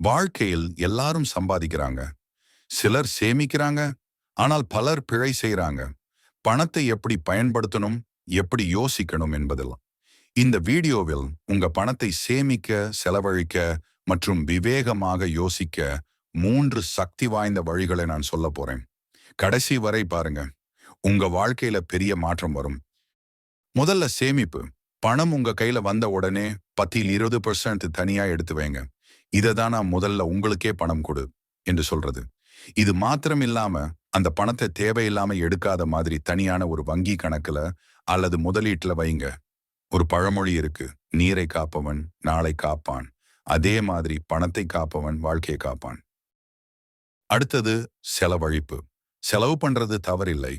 வாழ்க்கையில் எல்லாரும் சம்பாதிக்கிறாங்க. சிலர் சேமிக்கிறாங்க. ஆனால் பலர் பிழை செய்கிறாங்க பணத்தை எப்படி பயன்படுத்தணும்? எப்படி யோசிக்கணும் என்பதெல்லாம். இந்த வீடியோவில் உங்க பணத்தை சேமிக்க செலவழிக்க மற்றும் விவேகமாக யோசிக்க மூன்று சக்தி வாய்ந்த வழிகளை நான் சொல்ல போறேன். கடைசி வரை பாருங்க. உங்க வாழ்க்கையில பெரிய மாற்றம் வரும். முதல்ல சேமிப்பு. பணம் உங்க கையில வந்த உடனே பத்தில் இருபது பர்சன்ட் தனியா எடுத்து வைங்க. இதை தான் நான் முதல்ல உங்களுக்கே பணம் கொடு என்று சொல்றது. இது மாத்திரம் இல்லாம அந்த பணத்தை தேவையில்லாம எடுக்காத மாதிரி தனியான ஒரு வங்கி கணக்குல அல்லது முதலீட்டுல வைங்க. ஒரு பழமொழி இருக்கு நீரை காப்பவன் நாளை காப்பான் அதே மாதிரி பணத்தை காப்பவன் வாழ்க்கையை காப்பான். அடுத்தது செலவழிப்பு. செலவு பண்றது தவறில்லை.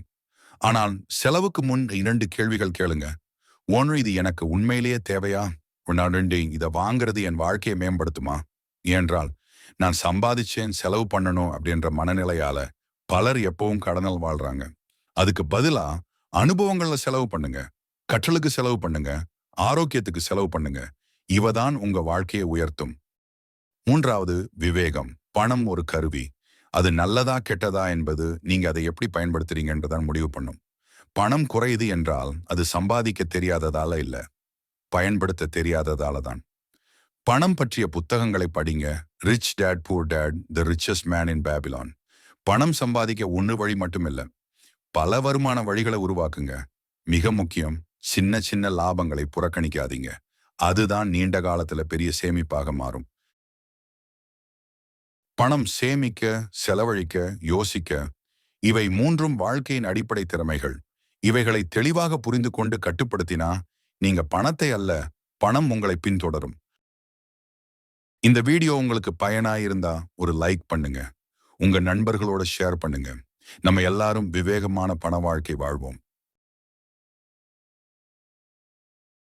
ஆனால் செலவுக்கு முன் இரண்டு கேள்விகள் கேளுங்க. ஒன்று இது எனக்கு உண்மையிலேயே தேவையா? ரெண்டு இதை வாங்குறது என் வாழ்க்கையை மேம்படுத்துமா? ஏன்றால் நான் சம்பாதிச்சேன் செலவு பண்ணணும் அப்படின்ற மனநிலையால பலர் எப்பவும் கடனல் வாழ்றாங்க. அதுக்கு பதிலா அனுபவங்கள்ல செலவு பண்ணுங்க. கற்றலுக்கு செலவு பண்ணுங்க. ஆரோக்கியத்துக்கு செலவு பண்ணுங்க. இவதான் உங்க வாழ்க்கையை உயர்த்தும். மூன்றாவது விவேகம். பணம் ஒரு கருவி. அது நல்லதா கெட்டதா என்பது நீங்க அதை எப்படி பயன்படுத்துறீங்கன்றதான் முடிவு பண்ணும். பணம் குறையுது என்றால் அது சம்பாதிக்க தெரியாததால இல்ல. பயன்படுத்த தெரியாததால தான். பணம் பற்றிய புத்தகங்களை படிங்க. Rich Dad Poor Dad The Richest Man in Babylon பணம் சம்பாதிக்க ஒன்று வழி மட்டும் இல்லை பல வருமான வழிகளை உருவாக்குங்க. மிக முக்கியம் சின்ன சின்ன லாபங்களை புறக்கணிக்காதீங்க. அதுதான் நீண்ட காலத்துல பெரிய சேமிப்பாக மாறும். பணம் சேமிக்க செலவழிக்க யோசிக்க இவை மூன்றும் வாழ்க்கையின் அடிப்படை திறமைகள். இவைகளை தெளிவாக புரிந்து கொண்டு கட்டுப்படுத்தினா நீங்க பணத்தை அல்ல பணம் உங்களை பின்தொடரும். இந்த வீடியோ உங்களுக்கு பயனாயிருந்தா ஒரு லைக் பண்ணுங்க. உங்க நண்பர்களோட ஷேர் பண்ணுங்க. நம்ம எல்லாரும் விவேகமான பண வாழ்க்கை வாழ்வோம்.